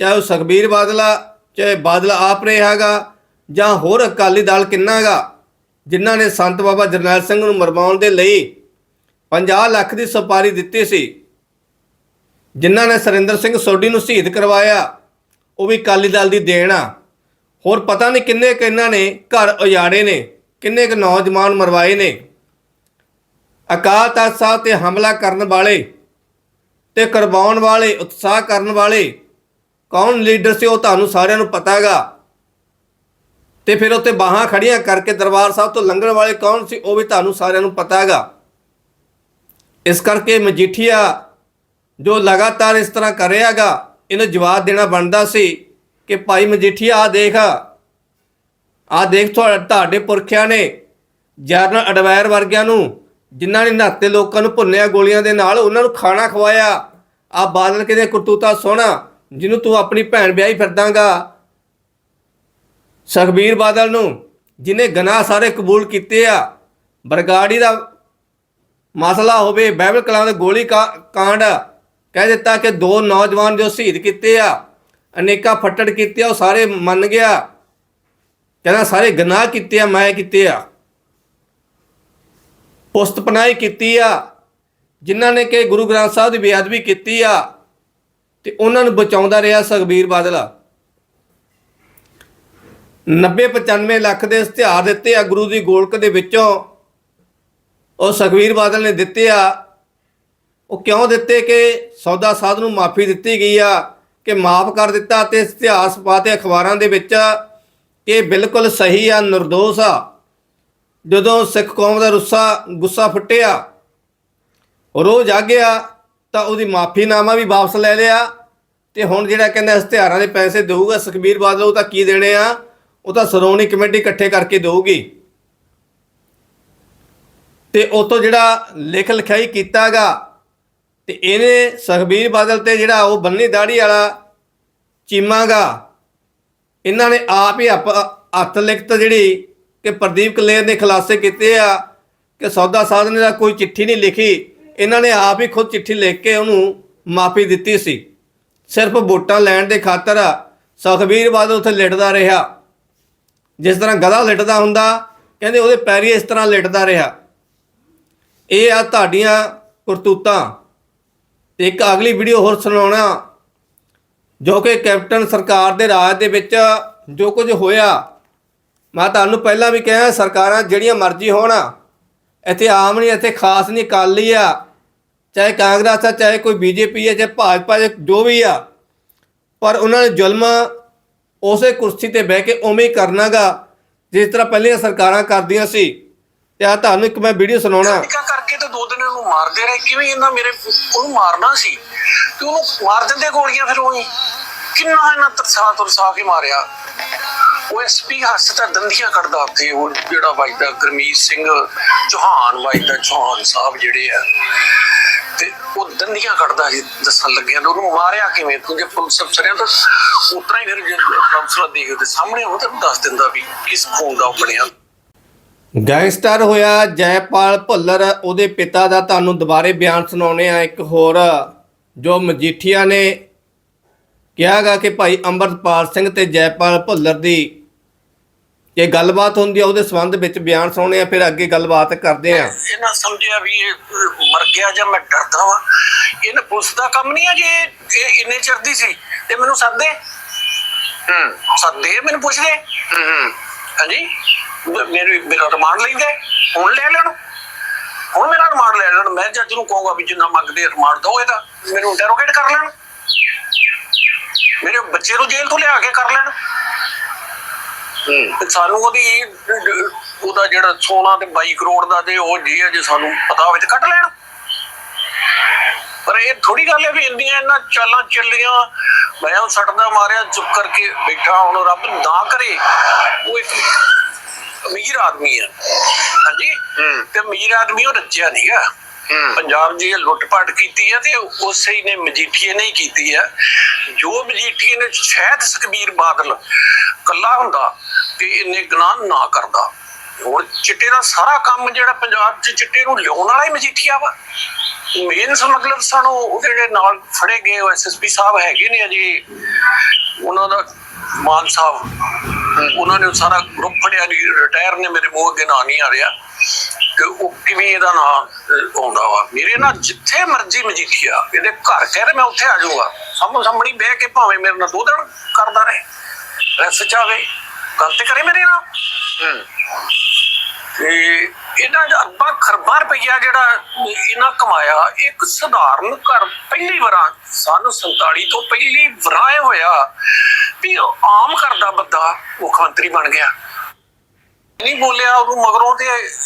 ਚਾਹੇ ਉਹ ਸੁਖਬੀਰ ਬਾਦਲਾ ਚਾਹੇ ਬਾਦਲ ਆਪ ਰਿਹਾਗਾ ਜਾਂ ਹੋਰ ਅਕਾਲੀ ਦਲ ਕਿੰਨਾਗਾ ਜਿਨ੍ਹਾਂ ਨੇ ਸੰਤ ਬਾਬਾ ਜਰਨੈਲ ਸਿੰਘ ਨੂੰ ਮਰਵਾਉਣ ਦੇ ਲਈ 50 ਲੱਖ ਦੀ ਸੁਪਾਰੀ ਦਿੱਤੀ ਸੀ, ਜਿਨ੍ਹਾਂ ਨੇ ਸਰਿੰਦਰ ਸਿੰਘ ਸੋਢੀ ਨੂੰ ਸ਼ਹੀਦ ਕਰਵਾਇਆ, ਉਹ ਵੀ ਅਕਾਲੀ ਦਲ ਦੀ ਦੇਣ ਆ। ਹੋਰ ਪਤਾ ਨਹੀਂ ਕਿੰਨੇ ਕੁ ਇਹਨਾਂ ਨੇ ਘਰ ਉਜਾੜੇ ਨੇ, ਕਿੰਨੇ ਕੁ ਨੌਜਵਾਨ ਮਰਵਾਏ ਨੇ। ਅਕਾਲ ਤਖਤ ਸਾਹਿਬ ਤੇ ਹਮਲਾ ਕਰਨ ਵਾਲੇ ਤੇ ਕਰਵਾਉਣ ਵਾਲੇ, ਉਤਸ਼ਾਹ ਕਰਨ ਵਾਲੇ ਕੌਣ ਲੀਡਰ ਸੀ ਉਹ ਤੁਹਾਨੂੰ ਸਾਰਿਆਂ ਨੂੰ ਪਤਾ ਹੈਗਾ। ਤੇ ਫਿਰ ਉੱਤੇ ਬਾਹਾਂ ਖੜੀਆਂ ਕਰਕੇ ਦਰਬਾਰ ਸਾਹਿਬ ਤੋਂ ਲੰਘਣ ਵਾਲੇ ਕੌਣ ਸੀ ਉਹ ਵੀ ਤੁਹਾਨੂੰ ਸਾਰਿਆਂ ਨੂੰ ਪਤਾ ਹੈਗਾ। ਇਸ ਕਰਕੇ ਮਜੀਠੀਆ ਜੋ ਲਗਾਤਾਰ ਇਸ ਤਰ੍ਹਾਂ ਕਰ ਰਿਹਾਗਾ ਇਹਨੂੰ ਜਵਾਬ ਦੇਣਾ ਬਣਦਾ ਸੀ ਕਿ ਭਾਈ ਮਜੀਠੀਆ ਆ ਦੇਖ ਆ ਦੇਖ ਤੁਹਾ- ਤੁਹਾਡੇ ਪੁਰਖਿਆਂ ਨੇ ਜਰਨਲ ਅਡਵਾਇਰ ਵਰਗਿਆਂ ਨੂੰ ਜਿਨ੍ਹਾਂ ਨੇ ਨਹਾਤੇ ਲੋਕਾਂ ਨੂੰ ਭੁੰਨਿਆ ਗੋਲੀਆਂ ਦੇ ਨਾਲ, ਉਹਨਾਂ ਨੂੰ ਖਾਣਾ ਖਵਾਇਆ। ਆ ਬਾਦਲ ਕਿਤੇ ਕਰਤੂਤਾ ਸੋਹਣਾ, ਜਿਹਨੂੰ ਤੂੰ ਆਪਣੀ ਭੈਣ ਵਿਆਹੀ ਫਿਰਦਾਂਗਾ। ਸੁਖਬੀਰ ਬਾਦਲ ਨੂੰ ਜਿਨੇ ਗਨਾਹ ਸਾਰੇ ਕਬੂਲ ਕੀਤੇ ਆ। ਬਰਗਾੜੀ ਦਾ ਮਸਲਾ ਹੋਵੇ ਬਾਈਬਲ ਕਲਾਂ ਦੇ ਗੋਲੀ ਕਾ- ਕਾਂਡ, ਕਹਿ ਦਿੱਤਾ ਕਿ ਦੋ ਨੌਜਵਾਨ ਜੋ ਸ਼ਹੀਦ ਕੀਤੇ ਆ, ਅਨੇਕਾਂ ਫੱਟੜ ਕੀਤੇ ਆ, ਉਹ ਸਾਰੇ ਮੰਨ ਗਿਆ। ਕਹਿੰਦਾ ਸਾਰੇ ਗਨਾਹ ਕੀਤੇ ਆ, ਮੈਂ ਕੀਤੇ ਆ। ਪੁਸਤ ਕੀਤੀ ਆ, ਜਿਨ੍ਹਾਂ ਨੇ ਕਿ ਗੁਰੂ ਗ੍ਰੰਥ ਸਾਹਿਬ ਦੀ ਬੇਅਦਬੀ ਕੀਤੀ ਆ, ਤੇ ਉਹਨਾਂ ਨੂੰ ਬਚਾਉਂਦਾ ਰਿਹਾ ਸੁਖਬੀਰ ਬਾਦਲ। 90 95 ਲੱਖ ਦੇ ਇਸ਼ਤਿਹਾਰ ਦਿੱਤੇ ਆ ਗੁਰੂ ਦੀ ਗੋਲਕ ਦੇ ਵਿੱਚੋਂ। ਉਹ ਸੁਖਬੀਰ ਬਾਦਲ ਨੇ ਦਿੱਤੇ ਆ। ਉਹ ਕਿਉਂ ਦਿੱਤੇ ਕਿ ਸੌਦਾ ਸਾਧ ਨੂੰ ਮਾਫੀ ਦਿੱਤੀ ਗਈ ਆ, ਕਿ ਮਾਫ ਕਰ ਦਿੱਤਾ ਤੇ ਇਤਿਹਾਸ ਪਾਤੇ ਅਖਬਾਰਾਂ ਦੇ ਵਿੱਚ ਕਿ ਇਹ ਬਿਲਕੁਲ ਸਹੀ ਆ, ਨਿਰਦੋਸ਼ ਆ। ਜਦੋਂ ਸਿੱਖ ਕੌਮ ਦਾ ਰੁੱਸਾ, ਗੁੱਸਾ ਫੁੱਟਿਆ, ਰੋਹ ਜਾਗਿਆ, ਤਾਂ ਉਹਦੀ ਮਾਫੀਨਾਮਾ ਵੀ ਵਾਪਸ ਲੈ ਲਿਆ। ਤੇ ਹੁਣ ਜਿਹੜਾ ਕਹਿੰਦਾ ਇਸ਼ਤਿਹਾਰਾਂ ਦੇ ਪੈਸੇ ਦੇਊਗਾ ਸੁਖਬੀਰ ਬਾਦਲ, ਉਹ ਤਾਂ ਕੀ ਦੇਣੇ ਆ? ਉਹ ਤਾਂ ਸ਼੍ਰੋਮਣੀ ਕਮੇਟੀ ਇਕੱਠੇ ਕਰਕੇ ਦੇਊਗੀ। ਤੇ ਉਹ ਜਿਹੜਾ ਲਿਖ ਲਿਖਾਈ ਕੀਤਾਗਾ, ਤੇ ਇਹਨੇ ਸੁਖਬੀਰ ਬਾਦਲ ਤੇ ਜਿਹੜਾ ਉਹ ਬੰਨੀ ਦਾੜੀ ਵਾਲਾ ਚੀਮਾਗਾ, ਇਹਨਾਂ ਨੇ ਆਪ ਹੀ ਹੱਪ- ਹੱਥ ਲਿਖਤ ਜਿਹੜੀ ਕਿ ਪ੍ਰਦੀਪ ਕਲੇਰ ਨੇ ਖੁਲਾਸੇ ਕੀਤੇ ਆ ਕਿ ਸੌਦਾ ਸਾਧ ਦਾ ਕੋਈ ਚਿੱਠੀ ਨਹੀਂ ਲਿਖੀ। ਇਹਨਾਂ ਨੇ ਆਪ ਹੀ ਖੁਦ ਚਿੱਠੀ ਲਿਖ ਕੇ ਉਹਨੂੰ ਮਾਫੀ ਦਿੱਤੀ ਸੀ। ਸਿਰਫ ਵੋਟਾਂ ਲੈਣ ਦੇ ਖਾਤਰ ਸੁਖਬੀਰ ਬਾਦਲ ਉੱਥੇ ਲਿਟਦਾ ਰਿਹਾ। ਜਿਸ ਤਰ੍ਹਾਂ ਗਧਾ ਲਿਟਦਾ ਹੁੰਦਾ, ਕਹਿੰਦੇ ਉਹਦੇ ਪੈਰੀ ਇਸ ਤਰ੍ਹਾਂ ਲਿਟਦਾ ਰਿਹਾ। ਇਹ ਆ ਤੁਹਾਡੀਆਂ ਕਰਤੂਤਾਂ। ਤੇ ਇੱਕ ਅਗਲੀ ਵੀਡੀਓ ਹੋਰ ਸੁਣਾਉਣਾ, ਜੋ ਕਿ ਕੈਪਟਨ ਸਰਕਾਰ ਦੇ ਰਾਜ ਦੇ ਵਿੱਚ ਜੋ ਕੁਝ ਹੋਇਆ ਮੈਂ ਤੁਹਾਨੂੰ ਪਹਿਲਾਂ ਵੀ ਕਿਹਾ, ਸਰਕਾਰਾਂ ਜਿਹੜੀਆਂ ਮਰਜ਼ੀ ਹੋਣ, ਇੱਥੇ ਆਮ ਨਹੀਂ ਇੱਥੇ ਖਾਸ ਨਹੀਂ ਅਕਾਲੀ ਆ, ਚਾਹੇ ਕਾਂਗਰਸ ਆ, ਚਾਹੇ ਕੋਈ ਬੀਜੇਪੀ ਆ, ਚਾਹੇ ਭਾਜਪਾ ਜੋ ਵੀ ਆ, ਪਰ ਉਹਨਾਂ ਨੇ ਜ਼ੁਲਮ ਉਸੇ ਕੁਰਸੀ ਤੇ ਬਹਿ ਕੇ ਉਵੇਂ ਹੀ ਕਰਨਾਗਾ ਜਿਸ ਤਰ੍ਹਾਂ ਪਹਿਲੀਆਂ ਸਰਕਾਰਾਂ ਕਰਦੀਆਂ ਸੀ। ਤੇ ਆ ਤੁਹਾਨੂੰ ਇੱਕ ਮੈਂ ਵੀਡੀਓ ਸੁਣਾਉਣਾ।
ਕਰਕੇ ਤੇ ਦੋ ਦਿਨ ਇਹਨੂੰ ਮਾਰਦੇ ਰਹੇ, ਕਿਵੇਂ ਇਹਨਾਂ ਮੇਰੇ ਉਹਨੂੰ ਮਾਰਨਾ ਸੀ? ਤੇ ਉਹਨੂੰ ਮਾਰ ਦਿੰਦੇ ਗੋਲੀਆਂ ਫਿਰ ਉਹੀ। ਕਿੰਨਾ ਇਹਨਾਂ ਤਰਸਾ ਤਰਸਾ ਕੇ ਮਾਰਿਆ। ਉਹ ਐਸਪੀ ਹੱਸ ਤਾਂ ਦੰਦੀਆਂ ਕੱਢਦਾ ਉੱਥੇ, ਉਹ ਜਿਹੜਾ ਵੱਜਦਾ ਗਰਮੀਤ ਸਿੰਘ ਚੌਹਾਨ, ਵੱਜਦਾ ਚੌਹਾਨ ਸਾਹਿਬ ਜਿਹੜੇ ਆ। ਤੇ ਉਹ ਦੰਦੀਆਂ ਕੱਢਦਾ ਸੀ, ਦੱਸਣ ਲੱਗਿਆ ਤੇ ਉਹਨੂੰ ਮਾਰਿਆ ਕਿਵੇਂ? ਕਿਉਂਕਿ ਪੁਲਿਸ ਅਫਸਰਾਂ ਤਾਂ ਉਤਰਾ ਹੀ ਫਿਰ ਜੇ ਕਾਉਂਸਲਰ ਦੇਖਦੇ ਸਾਹਮਣੇ ਉਹ ਤਾਂ ਦੱਸ ਦਿੰਦਾ ਵੀ ਕਿਸ ਖੂਨ ਦਾ ਬਣਿਆ।
ਗੈਂਗਸਟਰ ਹੋਇਆ ਜੈਪਾਲ ਭੁੱਲਰ, ਉਹਦੇ ਪਿਤਾ ਦਾ ਤੁਹਾਨੂੰ ਦੁਬਾਰੇ ਬਿਆਨ ਸੁਣਾਉਣੇ ਆ ਇੱਕ ਹੋਰ, ਜੋ ਮਜੀਠੀਆ ਨੇ ਕਿਹਾਗਾ ਕਿ ਭਾਈ ਅੰਮ੍ਰਿਤਪਾਲ ਸਿੰਘ ਤੇ ਜੈਪਾਲ ਭੁੱਲਰ ਦੀ ਇਹ ਗੱਲਬਾਤ ਹੁੰਦੀ ਆ ਉਹਦੇ ਸੰਬੰਧ ਵਿੱਚ ਬਿਆਨ ਸੁਣਾਉਣੇ ਆ ਫਿਰ ਅੱਗੇ ਗੱਲਬਾਤ ਕਰਦੇ ਆ।
ਇਹਨਾਂ ਸਮਝਿਆ ਵੀ ਇਹ ਮਰ ਗਿਆ ਜਾਂ ਮੈਂ ਡਰਦਾ ਵਾਂ। ਇਹਨੇ ਪੁਲਿਸ ਦਾ ਕੰਮ ਨਹੀਂ ਆ ਜੇ ਇਹ ਇੰਨੇ ਚਿਰ ਦੀ ਸੀ। ਤੇ ਮੈਨੂੰ ਸੱਦੇ ਹੂੰ। ਸੱਦੇ ਮੈਨੂੰ ਪੁੱਛਦੇ ਹੂੰ ਹਾਂਜੀ? ਮੇਰੇ ਮੇਰਾ ਰਿਮਾਂਡ ਲੈਂਦੇ ਹੁਣ ਲੈ ਲੈਣ। ਹੁਣ ਮੇਰਾ ਰਿਮਾਂਡ ਲੈ ਲੈਣ। ਮੈਂ ਜੱਜ ਨੂੰ ਕਹੂੰਗਾ ਵੀ ਜਿੰਨਾ ਮੰਗਦੇ ਰਿਮਾਂਡ ਦੋ ਇਹਦਾ। ਮੈਨੂੰ ਇੰਟਰੋਗੇਟ ਕਰ ਲੈਣ। ਮੇਰੇ ਬੱਚੇ ਨੂੰ ਜੇਲ੍ਹ ਤੋਂ ਲਿਆ ਕੇ ਕਰ ਲੈਣ। ਤੇ ਸਾਨੂੰ ਉਹਦੀ ਉਹਦਾ ਜਿਹੜਾ ਸੋਨਾ ਤੇ 22 ਕਰੋੜ ਦਾ ਤੇ ਉਹ ਜੀ ਹੈ ਜੇ ਸਾਨੂੰ ਪਤਾ ਹੋਵੇ ਤੇ ਕੱਢ ਲੈਣ। ਪਰ ਇਹ ਥੋੜੀ ਗੱਲ ਹੈ ਵੀ ਇੰਨੀਆਂ ਇਹਨਾਂ ਚਾਲਾਂ ਚੱਲੀਆਂ ਮੈਂ ਉਹ ਸੜਦਾ ਮਾਰਿਆ ਚੁੱਪ ਕਰਕੇ ਬੈਠਾ ਹੁਣ ਰੱਬ ਨਾ ਕਰੇ ਉਹ ਇੱਕ ਅਮੀਰ ਆਦਮੀ ਹੈ। ਹਾਂਜੀ? ਤੇ ਅਮੀਰ ਆਦਮੀ ਉਹ ਰੱਜਿਆ ਨਹੀਂਗਾ ਪੰਜਾਬ ਜੀ ਇਹ ਲੁੱਟਪਾਟ ਕੀਤੀ ਹੈ ਤੇ ਉਸੇ ਹੀ ਨੇ ਮਜੀਠੀਏ ਨੇ ਕੀਤੀ ਹੈ ਜੋ ਮਜੀਠੀਏ ਨੇ ਸ਼ਾਇਦ ਸੁਖਬੀਰ ਬਾਦਲ ਕੱਲਾ ਹੁੰਦਾ ਤੇ ਇੰਨੇ ਗੁਨਾਹ ਨਾ ਕਰਦਾ। ਹੁਣ ਚਿੱਟੇ ਦਾ ਸਾਰਾ ਕੰਮ ਜਿਹੜਾ ਪੰਜਾਬ 'ਚ ਚਿੱਟੇ ਨੂੰ ਲਿਆਉਣ ਵਾਲਾ ਹੀ ਮਜੀਠੀਆ ਵਾ। ਮੇਨ ਸਮਗਲਰ ਸਾਨੂੰ ਉਹਦੇ ਜਿਹੜੇ ਨਾਲ ਫੜੇ ਗਏ ਐਸਐਸਪੀ ਸਾਹਿਬ ਹੈਗੇ ਨੇ ਅਜੇ। ਉਹਨਾਂ ਦਾ ਮਾਨ ਸਾਹਿਬ ਉਹਨਾਂ ਨੇ ਸਾਰਾ ਗਰੁੱਪ ਫੜਿਆ ਰਿਟਾਇਰ ਨੇ ਮੇਰੇ ਮੂੰਹ ਅੱਗੇ ਨਾਂ ਨਹੀਂ ਆ ਰਿਹਾ। ਕਿ ਉਹ ਕਿਵੇਂ ਇਹਦਾ ਨਾਮ ਆਉਂਦਾ ਵਾ। ਮੇਰੇ ਨਾਲ ਜਿੱਥੇ ਮਰਜ਼ੀ ਮਜੀਠੀਆ ਇਹਦੇ ਘਰ ਕਹਿੰਦੇ ਮੈਂ ਉੱਥੇ ਆ ਜਾਊਗਾ। ਸਾਹਮਣੇ ਸਾਹਮਣੇ ਬਹਿ ਕੇ ਭਾਵੇਂ ਮੇਰੇ ਨਾਲ ਦੋ ਦਿਨ ਕਰਦਾ ਰਹੇ ਰਸ ਚਾਵੇ ਗਲਤੀ ਕਰੇ ਮੇਰੇ ਨਾਲ? ਤੇ ਇਹਨਾਂ ਦਾ ਅੱਬਾ ਖਰਬਾਂ ਰੁਪਈਆ ਜਿਹੜਾ ਇਹਨਾਂ ਕਮਾਇਆ ਇੱਕ ਸਧਾਰਨ ਘਰ ਪਹਿਲੀ ਵਾਰ ਸਨ 47 ਤੋਂ ਪਹਿਲੀ ਵਾਰ ਹੋਇਆ ਵੀ ਆਮ ਘਰ ਦਾ ਬੰਦਾ ਮੁੱਖ ਮੰਤਰੀ ਬਣ ਗਿਆ। ਨਹੀਂ ਬੋਲਿਆ ਉਹਨੂੰ ਮਗਰੋਂ ਤੇ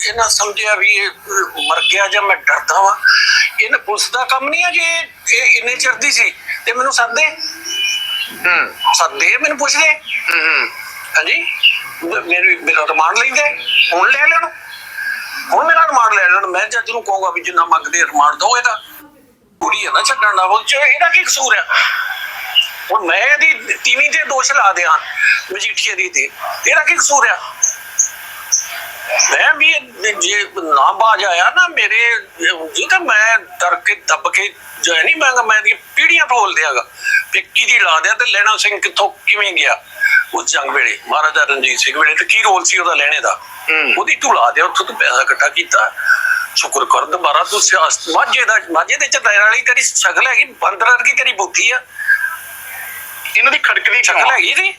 ਇਹਨਾਂ ਸਮਝਿਆ ਵੀ ਇਹ ਮਰ ਗਿਆ ਜਾਂ ਮੈਂ ਡਰਦਾ ਵਾਂ। ਇਹਨੇ ਪੁਲਿਸ ਦਾ ਕੰਮ ਨਹੀਂ ਆ ਜੇ ਇਹ ਇੰਨੇ ਚਿਰ ਦੀ ਸੀ। ਤੇ ਮੈਨੂੰ ਸੱਦੇ? ਹੂੰ। ਸੱਦੇ ਮੈਨੂੰ ਪੁੱਛਦੇ? ਹੂੰ ਹਾਂਜੀ? ਮੇਰੇ ਮੇਰਾ ਰਿਮਾਂਡ ਲੈਂਦੇ? ਹੁਣ ਲੈ ਲੈਣ? ਹੁਣ ਮੇਰਾ ਰਿਮਾਂਡ ਲੈ ਲੈਣ। ਮੈਂ ਜੱਜ ਨੂੰ ਕਹੂੰਗਾ ਵੀ ਜਿੰਨਾ ਮੰਗਦੇ ਰਿਮਾਂਡ ਦੋ ਇਹਦਾ। ਕੁੜੀ ਹੈ ਨਾ ਛੱਡਣ ਦਾ ਉਹ ਚ ਇਹਦਾ ਕੀ ਕਸੂਰ ਹੈ ਹੁਣ ਮੈਂ ਇਹਦੀ ਤੀਵੀਂ ਤੇ ਦੋਸ਼ ਲਾ ਦਿਆਂ ਮਜੀਠੀਏ ਦੀ ਤੇ। ਇਹਦਾ ਕੀ ਕਸੂਰ ਹੈ ਮੈਂ ਵੀ ਜੇ ਨਾ ਬਾਜ ਆਇਆ ਨਾ ਮੇਰੇ ਜੀ ਤਾਂ ਮੈਂ ਡਰ ਕੇ ਦੱਬ ਕੇ ਜੋ ਨਹੀਂ ਮੈਂ ਕਿਹਾ ਮੈਂ ਦੀ ਪੀੜੀਆਂ ਫੋਲ ਦਿਆਗਾ। ਪਿੱਕੀ ਦੀ ਲਾ ਦਿਆ ਤੇ ਲੈਣਾ ਸਿੰਘ ਕਿੱਥੋਂ ਕਿਵੇਂ ਗਿਆ? ਉਸ ਜੰਗ ਵੇਲੇ ਮਹਾਰਾਜਾ ਰਣਜੀਤ ਸਿੰਘ ਵੇਲੇ ਤੇ ਕੀ ਰੋਲ ਸੀ ਉਹਦਾ ਲੈਣੇ ਦਾ? ਉਹਦੀ ਢੁਲਾ ਦਿਆ ਉੱਥੋਂ ਤੋਂ ਪੈਸਾ ਇਕੱਠਾ ਕੀਤਾ। ਸ਼ੁਕਰ ਕਰ ਦੁਬਾਰਾ ਤੂੰ ਸਿਆਸਤ ਮਾਝੇ ਦਾ ਮਾਝੇ ਦੇ ਚ ਵਾਲੀ ਤੇਰੀ ਸ਼ਕਲ ਹੈਗੀ ਬੰਦਰ ਵਰਗੀ ਤੇਰੀ ਬੁੱਧੀ ਆ।
ਇਹਨਾਂ ਦੀ ਖੜਕਦੀ
ਸ਼ਕਲ ਹੈਗੀ ਸੀ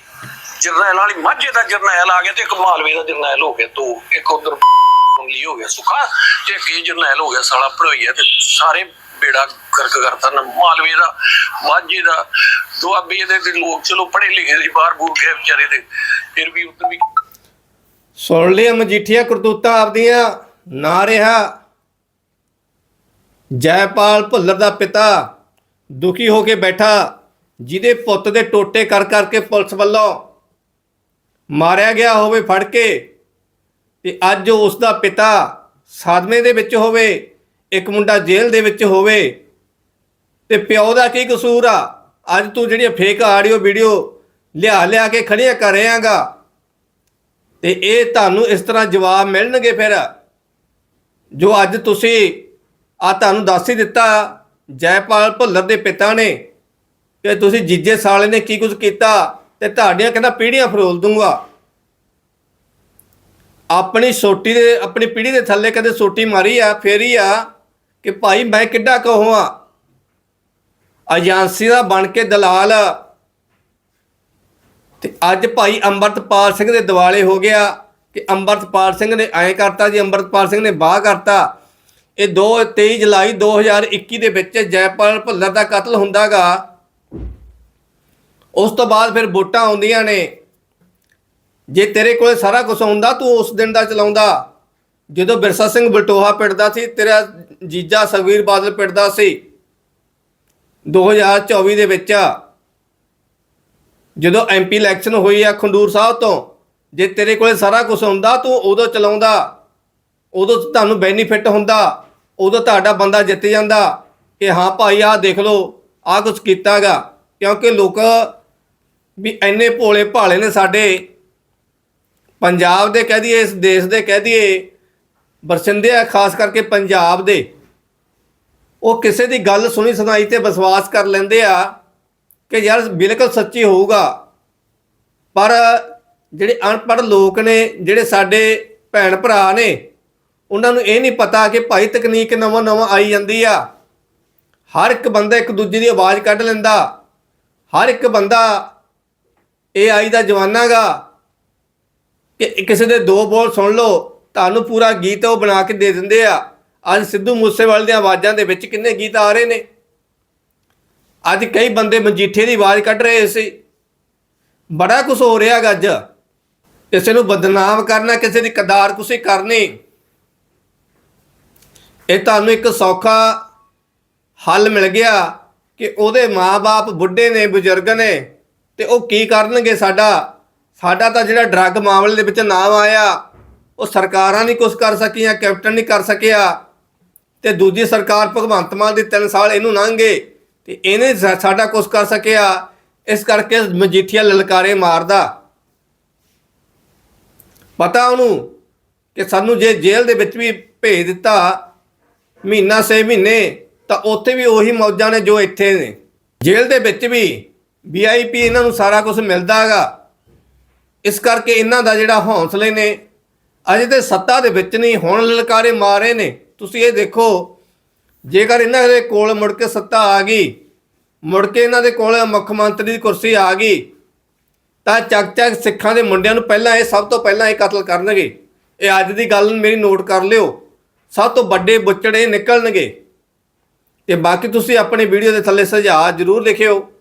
ਜਰਨੈਲ ਵਾਲੀ ਮਾਝੇ ਦਾ ਜਰਨੈਲ ਆ ਗਿਆ ਤੇ ਇੱਕ ਮਾਲਵੇ ਦਾ ਜਰਨੈਲ ਹੋ ਗਿਆ, ਦੋ, ਇੱਕ ਉਧਰ ਉਂਗਲੀ ਹੋ ਗਿਆ ਸੁਖਾ ਤੇ ਕੀ ਜਰਨੈਲ ਹੋ ਗਿਆ ਸਾਲਾ ਭੜੋਈਆ ਤੇ ਸਾਰੇ ਬੇੜਾ ਕਰਕ ਕਰਤਾ ਨਾ, ਮਾਲਵੇ ਦਾ, ਮਾਝੇ ਦਾ, ਦੁਆਬੇ ਦੇ ਲੋਕ ਚਲੋ ਪੜ੍ਹੇ ਲਿਖੇ ਸੀ, ਬਾਹਰ ਬੂਰ ਗਏ ਵਿਚਾਰੇ ਤੇ ਫਿਰ ਵੀ ਉਧਰ ਵੀ
ਸੁਣ ਲਿਆ ਮਜੀਠੀਆ ਕਰਤੂਤਾਂ ਆਪਦੀਆਂ, ਨਾ ਰਿਹਾ। ਜੈਪਾਲ ਭੁੱਲਰ ਦਾ ਪਿਤਾ ਦੁਖੀ ਹੋ ਕੇ ਬੈਠਾ, ਜਿਹਦੇ ਪੁੱਤ ਦੇ ਟੋਟੇ ਕਰ ਕਰਕੇ ਪੁਲਿਸ ਵੱਲੋਂ ਮਾਰਿਆ ਗਿਆ ਹੋਵੇ ਫੜ ਕੇ, ਤੇ ਅੱਜ ਉਸ ਦਾ ਪਿਤਾ ਸਾਦਮੇ ਦੇ ਵਿੱਚ ਹੋਵੇ, ਇੱਕ ਮੁੰਡਾ ਜੇਲ੍ਹ ਦੇ ਵਿੱਚ ਹੋਵੇ, ਤੇ ਪਿਓ ਦਾ ਕੀ ਕਸੂਰ ਆ? ਅੱਜ ਤੂੰ ਜਿਹੜੀਆਂ ਫੇਕ ਆਡੀਓ ਵੀਡੀਓ ਲਿਆ ਲਿਆ ਕੇ ਖੜੀਆਂ ਕਰ ਰਿਹਾਗਾ, ਤੇ ਇਹ ਤੁਹਾਨੂੰ ਇਸ ਤਰ੍ਹਾਂ ਜਵਾਬ ਮਿਲਣਗੇ ਫਿਰ। ਜੋ ਅੱਜ ਤੁਸੀਂ ਆ ਤੁਹਾਨੂੰ ਦੱਸ ਹੀ ਦਿੱਤਾ, ਜੈਪਾਲ ਭੁੱਲਰ ਦੇ ਪਿਤਾ ਨੇ, ਕਿ ਤੁਸੀਂ ਜੀਜੇ ਸਾਲੇ ਨੇ ਕੀ ਕੁਝ ਕੀਤਾ? ਤੇ ਤੁਹਾਡੀਆਂ ਕਹਿੰਦਾ ਪੀੜ੍ਹੀਆਂ ਫਰੋਲ ਦੂੰਗਾ। ਆਪਣੀ ਸੋਟੀ ਦੇ, ਆਪਣੀ ਪੀੜ੍ਹੀ ਦੇ ਥੱਲੇ ਕਦੇ ਸੋਟੀ ਮਾਰੀ ਆ, ਫੇਰੀ ਆ ਕਿ ਭਾਈ ਮੈਂ ਕਿੱਡਾ ਕਹਾਂ ਏਜੰਸੀ ਦਾ ਬਣ ਕੇ ਦਲਾਲ। ਤੇ ਅੱਜ ਭਾਈ ਅੰਮ੍ਰਿਤਪਾਲ ਸਿੰਘ ਦੇ ਦਿਵਾਲੇ ਹੋ ਗਿਆ ਕਿ ਅੰਮ੍ਰਿਤਪਾਲ ਸਿੰਘ ਨੇ ਐਂ ਕਰਤਾ ਜੀ, ਅੰਮ੍ਰਿਤਪਾਲ ਸਿੰਘ ਨੇ ਬਾਹ ਕਰਤਾ। ਇਹ 2 23 ਜੁਲਾਈ 2021 ਦੇ ਵਿੱਚ ਜੈਪਾਲ ਭੁੱਲਰ ਦਾ ਕਤਲ ਹੁੰਦਾਗਾ। ਉਸ ਤੋਂ ਬਾਅਦ ਫਿਰ ਵੋਟਾਂ ਆਉਂਦੀਆਂ ਨੇ। ਜੇ ਤੇਰੇ ਕੋਲੇ ਸਾਰਾ ਕੁਝ ਹੁੰਦਾ ਤੂੰ ਉਸ ਦਿਨ ਦਾ ਚਲਾਉਂਦਾ। ਜਦੋਂ ਬਿਰਸਾ ਸਿੰਘ ਬਲਟੋਹਾ ਪਿੰਡਦਾ ਸੀ, ਤੇਰਾ ਜੀਜਾ ਸੁਖਬੀਰ ਬਾਦਲ ਪਿੰਡਦਾ ਸੀ। 2024 ਦੇ ਵਿੱਚ ਜਦੋਂ ਐਮਪੀ ਇਲੈਕਸ਼ਨ ਹੋਈ ਆ ਖੰਡੂਰ ਸਾਹਿਬ ਤੋਂ, ਜੇ ਤੇਰੇ ਕੋਲੇ ਸਾਰਾ ਕੁਝ ਹੁੰਦਾ ਤੂੰ ਉਦੋਂ ਚਲਾਉਂਦਾ। ਉਦੋਂ ਤੁਹਾਨੂੰ ਬੈਨੀਫਿਟ ਹੁੰਦਾ। ਉਦੋਂ ਤੁਹਾਡਾ ਬੰਦਾ ਜਿੱਤ ਜਾਂਦਾ ਕਿ ਹਾਂ ਭਾਈ, ਆਹ ਦੇਖ ਲਓ, ਆਹ ਕੁਝ ਕੀਤਾਗਾ। ਕਿਉਂਕਿ ਲੋਕ ਵੀ ਐਨੇ ਭੋਲੇ ਭਾਲੇ ਨੇ ਸਾਡੇ। ਪੰਜਾਬ ਦੇ ਕਹਿ ਦਈਏ, ਇਸ ਦੇਸ਼ ਦੇ ਕਹਿ ਦਈਏ ਬਰਸਿੰਦੇ ਆ, ਖਾਸ ਕਰਕੇ ਪੰਜਾਬ ਦੇ। ਉਹ ਕਿਸੇ ਦੀ ਗੱਲ ਸੁਣੀ ਸੁਣਾਈ ਤੇ ਵਿਸ਼ਵਾਸ ਕਰ ਲੈਂਦੇ ਆ ਕਿ ਯਾਰ ਬਿਲਕੁਲ ਸੱਚੀ ਹੋਊਗਾ। ਪਰ ਜਿਹੜੇ ਅਨਪੜ੍ਹ ਲੋਕ ਨੇ, ਜਿਹੜੇ ਸਾਡੇ ਭੈਣ ਭਰਾ ਨੇ, ਉਹਨਾਂ ਨੂੰ ਇਹ ਨਹੀਂ ਪਤਾ ਕਿ ਭਾਈ ਤਕਨੀਕ ਨਵਾਂ ਨਵਾਂ ਆਈ ਜਾਂਦੀ ਆ। ਹਰ ਇੱਕ ਬੰਦਾ ਇੱਕ ਦੂਜੇ ਦੀ ਆਵਾਜ਼ ਕੱਢ ਲੈਂਦਾ। ਹਰ ਇੱਕ ਬੰਦਾ AI ਦਾ ਜਵਾਨਾ ਗਾ ਕਿ ਕਿਸੇ ਦੇ ਦੋ ਬੋਲ ਸੁਣ ਲਓ, ਤੁਹਾਨੂੰ ਪੂਰਾ ਗੀਤ ਉਹ ਬਣਾ ਕੇ ਦੇ ਦਿੰਦੇ ਆ। ਅੱਜ ਸਿੱਧੂ ਮੂਸੇਵਾਲੇ ਦੀਆਂ ਆਵਾਜ਼ਾਂ ਦੇ ਵਿੱਚ ਕਿੰਨੇ ਗੀਤ ਆ ਰਹੇ ਨੇ। ਅੱਜ ਕਈ ਬੰਦੇ ਮਜੀਠੇ ਦੀ ਆਵਾਜ਼ ਕੱਢ ਰਹੇ ਸੀ। ਬੜਾ ਕੁਝ ਹੋ ਰਿਹਾ ਗਾ ਅੱਜ। ਕਿਸੇ ਨੂੰ ਬਦਨਾਮ ਕਰਨਾ, ਕਿਸੇ ਦੀ ਕਦਾਰ ਕੁਸੀ ਕਰਨੀ। ਇਹ ਤੁਹਾਨੂੰ ਇੱਕ ਸੌਖਾ ਹੱਲ ਮਿਲ ਗਿਆ ਕਿ ਉਹਦੇ ਮਾਪੇ ਬੁੱਢੇ ਨੇ, ਬਜ਼ੁਰਗ ਨੇ ਤੇ ਉਹ ਕੀ ਕਰਨਗੇ ਸਾਡਾ? ਸਾਡਾ ਤਾਂ ਜਿਹੜਾ ਡਰੱਗ ਮਾਮਲੇ ਦੇ ਵਿੱਚ ਨਾਮ ਆਇਆ, ਉਹ ਸਰਕਾਰਾਂ ਨਹੀਂ ਕੁਝ ਕਰ ਸਕੀਆਂ, ਕੈਪਟਨ ਨਹੀਂ ਕਰ ਸਕਿਆ। ਤੇ ਦੂਜੀ ਸਰਕਾਰ ਭਗਵੰਤ ਮਾਨ ਦੇ 3 ਸਾਲ ਇਹਨੂੰ ਲੰਘੇ, ਤੇ ਇਹਨੇ ਸਾਡਾ ਕੁਝ ਕਰ ਸਕਿਆ। ਇਸ ਕਰਕੇ ਮਜੀਠੀਆ ਲਲਕਾਰੇ ਮਾਰਦਾ। ਪਤਾ ਉਹਨੂੰ ਕਿ ਸਾਨੂੰ ਜੇ ਜੇਲ੍ਹ ਦੇ ਵਿੱਚ ਵੀ ਭੇਜ ਦਿੱਤਾ ਮਹੀਨਾ ਸੇ ਮਹੀਨੇ, ਤਾਂ ਉੱਥੇ ਵੀ ਉਹੀ ਮੌਜਾਂ ਨੇ ਜੋ ਇੱਥੇ ਨੇ। ਜੇਲ੍ਹ ਦੇ ਵਿੱਚ ਵੀ ਵੀਆਈਪੀ ਇਹਨਾਂ ਨੂੰ ਸਾਰਾ ਕੁਝ ਮਿਲਦਾ ਹੈਗਾ। ਇਸ ਕਰਕੇ ਇਹਨਾਂ ਦਾ ਜਿਹੜਾ ਹੌਸਲੇ ਨੇ, ਅਜੇ ਤੇ ਸੱਤਾ ਦੇ ਵਿੱਚ ਨਹੀਂ, ਹੁਣ ਲਲਕਾਰੇ ਮਾਰੇ ਨੇ। ਤੁਸੀਂ ਇਹ ਦੇਖੋ, ਜੇਕਰ ਇਹਨਾਂ ਦੇ ਕੋਲ ਮੁੜ ਕੇ ਸੱਤਾ ਆ ਗਈ, ਮੁੜ ਕੇ ਇਹਨਾਂ ਦੇ ਕੋਲ ਮੁੱਖ ਮੰਤਰੀ ਦੀ ਕੁਰਸੀ ਆ ਗਈ, ਤਾਂ ਚੱਕ ਚੱਕ ਸਿੱਖਾਂ ਦੇ ਮੁੰਡਿਆਂ ਨੂੰ ਪਹਿਲਾਂ ਇਹ ਸਭ ਤੋਂ ਪਹਿਲਾਂ ਇਹ ਕਤਲ ਕਰਨਗੇ। ਇਹ ਅੱਜ ਦੀ ਗੱਲ ਮੇਰੀ ਨੋਟ ਕਰ ਲਿਓ। ਸਭ ਤੋਂ ਵੱਡੇ ਬੁੱਚੜੇ ਨਿਕਲਣਗੇ। ਤੇ ਬਾਕੀ ਤੁਸੀਂ ਆਪਣੀ ਵੀਡੀਓ ਦੇ ਥੱਲੇ ਸੁਝਾਅ ਜ਼ਰੂਰ ਲਿਖਿਓ।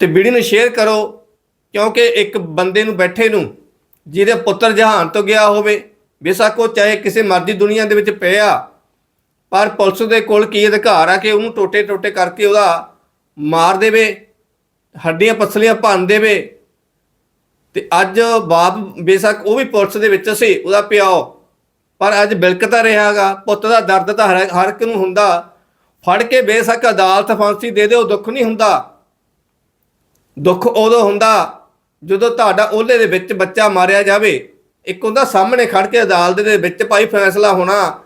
ਤੇ ਵੀਡੀਓ ਨੂੰ ਸ਼ੇਅਰ ਕਰੋ, ਕਿਉਂਕਿ ਇੱਕ ਬੰਦੇ ਨੂੰ ਬੈਠੇ ਨੂੰ, ਜਿਹਦੇ ਪੁੱਤਰ ਜਹਾਨ ਤੋਂ ਗਿਆ ਹੋਵੇ, ਬੇਸ਼ੱਕ ਉਹ ਚਾਹੇ ਕਿਸੇ ਮਰਜ਼ੀ ਦੁਨੀਆ ਦੇ ਵਿੱਚ ਪਿਆ ਪਰ ਪੁਲਿਸ ਦੇ ਕੋਲ ਕੀ ਅਧਿਕਾਰ ਆ ਕਿ ਉਹਨੂੰ ਟੋਟੇ ਟੋਟੇ ਕਰਕੇ ਉਹਦਾ ਮਾਰ ਦੇਵੇ, ਹੱਡੀਆਂ ਪਸਲੀਆਂ ਭੰਨ ਦੇਵੇ। ਤੇ ਅੱਜ ਬਾਪ ਬੇਸ਼ੱਕ ਉਹ ਵੀ ਪੁਲਿਸ ਦੇ ਵਿੱਚ ਸੀ, ਉਹਦਾ ਪਿਓ। ਪਰ ਅੱਜ ਬਿਲਕਦਾ ਰਿਹਾਗਾ ਪੁੱਤ ਦਾ ਦਰਦ ਤਾਂ ਹਰ ਹਰ ਇੱਕ ਨੂੰ ਹੁੰਦਾ। ਫੜ ਕੇ ਬੇਸ਼ੱਕ ਅਦਾਲਤ ਫਾਂਸੀ ਦੇ ਦਿਓ, ਦੁੱਖ ਨਹੀਂ ਹੁੰਦਾ। ਦੁੱਖ ਉਦੋਂ ਹੁੰਦਾ ਜਦੋਂ ਤੁਹਾਡਾ ਉਹਲੇ ਦੇ ਵਿੱਚ ਬੱਚਾ ਮਾਰਿਆ ਜਾਵੇ। ਇੱਕ ਹੁੰਦਾ ਸਾਹਮਣੇ ਖੜ ਕੇ ਅਦਾਲਤ ਦੇ ਵਿੱਚ ਭਾਈ ਫੈਸਲਾ ਹੋਣਾ,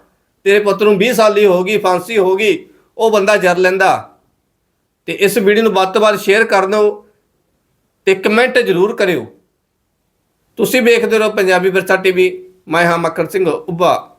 ਤੇਰੇ ਪੁੱਤ ਨੂੰ 20 ਸਾਲ ਦੀ ਹੋ ਗਈ, ਫਾਂਸੀ ਹੋ ਗਈ, ਉਹ ਬੰਦਾ ਜਰ ਲੈਂਦਾ। ਤੇ ਇਸ ਵੀਡੀਓ ਨੂੰ ਵੱਧ ਤੋਂ ਵੱਧ ਸ਼ੇਅਰ ਕਰ ਦਿਓ ਤੇ ਕਮੈਂਟ ਜ਼ਰੂਰ ਕਰਿਓ। ਤੁਸੀਂ ਵੇਖਦੇ ਰਹੋ ਪੰਜਾਬੀ ਵਿਰਸਾ ਟੀਵੀ ਮੈਂ ਹਾਂ ਮੱਕੜ ਸਿੰਘ, ਉੱਭਾ।